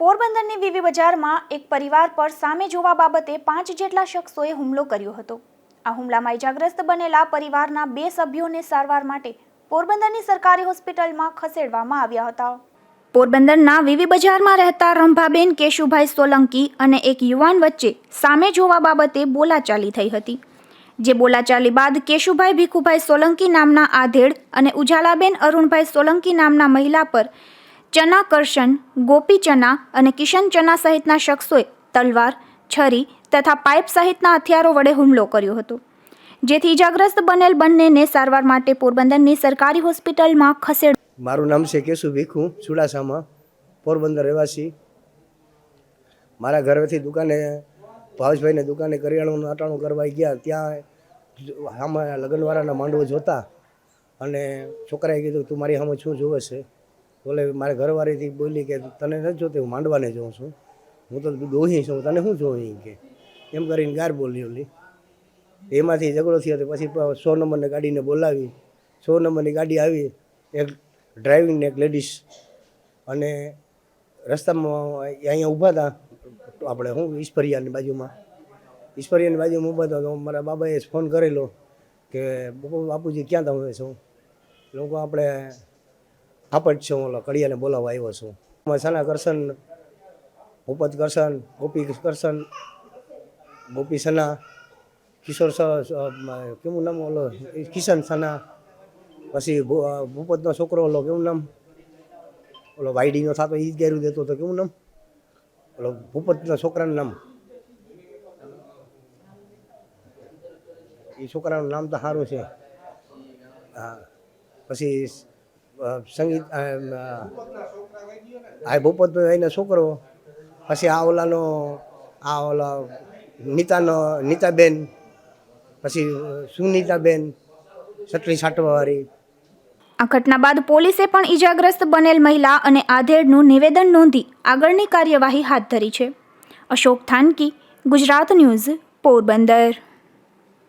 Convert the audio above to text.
પોરબંદરની વીવી બજારમાં એક પરિવાર પર સામે જોવા બાબતે પાંચ જેટલા શખ્સોએ હુમલો કર્યો હતો. આ હુમલામાં ઇજાગ્રસ્ત બનેલા પરિવારના બે સભ્યોને સારવાર માટે પોરબંદરની સરકારી હોસ્પિટલમાં ખસેડવામાં આવ્યા હતા. પોરબંદરના વીવી બજારમાં રહેતા રંભાબેન, કેશુભાઈ સોલંકી અને એક યુવાન વચ્ચે સામે જોવા બાબતે બોલાચાલી થઈ હતી. જે બોલાચાલી બાદ કેશુભાઈ ભીખુભાઈ સોલંકી નામના આધેડ અને ઉજાલાબેન અરુણભાઈ સોલંકી નામના મહિલા પર ચના કરશન ગોપી ચના અને કિશન ચના સહિતના શખ્સોએ તલવાર, છરી તથા પાઇપ સહિતના હથિયારો વડે હુમલો કર્યો હતો. જેથી ઇજાગ્રસ્ત બનેલ બંનેને સારવાર માટે પોરબંદરની સરકારી હોસ્પિટલમાં ખસેડ મારું નામ છે કેશુ ભીખુ ચુડાસામાં પોરબંદર રહેવાસી. મારા ઘરેથી દુકાને, ભાવેશભાઈને દુકાને કરિયાણાનું અટાણું કરવા ગયા, ત્યાં આમાં લગ્નવાળાના માંડવો જોતા અને છોકરાએ કીધું, તું મારી સામે શું જોવે છે? બોલે મારે ઘરવાળીથી બોલી કે તને નથી જોતી, હું માંડવાને જોઉં છું. હું તો દોહી છું, તને શું જોઉં ઈ કે. એમ કરીને ગાર બોલી ઓલી. એમાંથી ઝઘડો થયો તો પછી સો નંબરની ગાડીને બોલાવી. સો નંબરની ગાડી આવી, એક ડ્રાઇવિંગને એક લેડીઝ. અને રસ્તામાં અહીંયા ઊભા હતા, આપણે શું ઈશ્વરિયાની બાજુમાં. ઈશ્વરિયાની બાજુમાં ઊભા હતા તો મારા બાબાએ ફોન કરેલો કે, બાપુ, બાપુજી, ક્યાં તમે છો? લોકો આપણે આપટ છું ઓલો કડિયાને બોલાવવા આવ્યો છું. મસાના કરશન, ભૂપત કરશન, ગોપી કરશન, ગોપી સના, કિશોર કેવું નામ ઓલો કિશન સના, પછી ભૂપતનો છોકરો ઓલો કેવું નામ? ઓલો વાઈડીનો થતો એ જ ગેરું દેતો તો કેવું નામ? ઓલો ભૂપતના છોકરાનું નામ. એ છોકરાનું નામ તો સારું છે. હા, પછી સંગીત આ ભૂપતનો એનો છોકરો, પછી આ ઓલાનો, આ ઓલા નીતાનો, નીતાબેન, પછી સુનીતાબેન સટલી છાંટવાવાળી આ ઘટના બાદ પોલીસે પણ ઈજાગ્રસ્ત બનેલ મહિલા અને આધેડનું નિવેદન નોંધી આગળની કાર્યવાહી હાથ ધરી છે. અશોક થાનકી, ગુજરાત ન્યૂઝ, પોરબંદર.